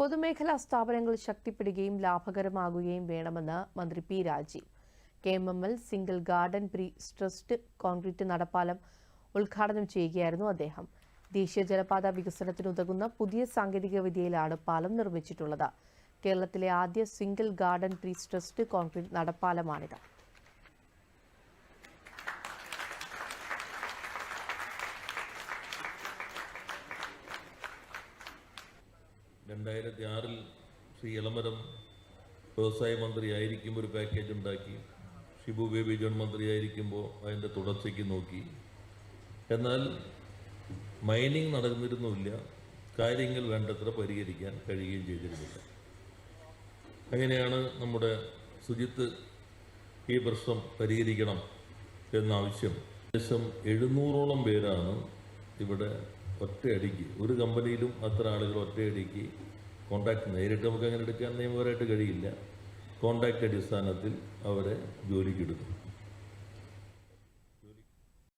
പൊതുമേഖലാ സ്ഥാപനങ്ങൾ ശക്തിപ്പെടുകയും ലാഭകരമാകുകയും വേണമെന്ന് മന്ത്രി P Rajeev. K M M L single garden prestressed concrete നടപ്പാലം ഉദ്ഘാടനം ചെയ്യുകയായിരുന്നു അദ്ദേഹം. ദേശീയ ജലപാത വികസനത്തിനുതകുന്ന പുതിയ സാങ്കേതിക വിദ്യയിലാണ് പാലം നിർമ്മിച്ചിട്ടുള്ളത്. കേരളത്തിലെ ആദ്യ single garden prestressed concrete നടപ്പാലമാണിത്. രണ്ടായിരത്തി ആറിൽ ശ്രീ ഇളമരം വ്യവസായ മന്ത്രിയായിരിക്കുമ്പോൾ ഒരു പാക്കേജ് ഉണ്ടാക്കി. ഷിബു ബേബി ജോൺ മന്ത്രിയായിരിക്കുമ്പോൾ അതിന്റെ തുടർച്ചയ്ക്ക് നോക്കി. എന്നാൽ മൈനിങ് നടന്നിരുന്നില്ല കാര്യങ്ങൾ വേണ്ടത്ര പരിഹരിക്കാൻ കഴിയുകയും ചെയ്തിരുന്നില്ല. അങ്ങനെയാണ് നമ്മുടെ സുജിത്ത് ഈ പ്രശ്നം പരിഹരിക്കണം എന്നാവശ്യം ഏകദേശം എഴുന്നൂറോളം പേരാണ് ഇവിടെ ഒറ്റയടിക്ക്. ഒരു കമ്പനിയിലും അത്ര ആളുകൾ ഒറ്റയടിക്ക് കോണ്ടാക്ട് നേരിട്ട് നമുക്ക് അങ്ങനെ എടുക്കാൻ നിയമപരമായിട്ട് കഴിയില്ല. കോണ്ടാക്ട് അടിസ്ഥാനത്തിൽ അവരെ ജോലിക്ക് എടുക്കും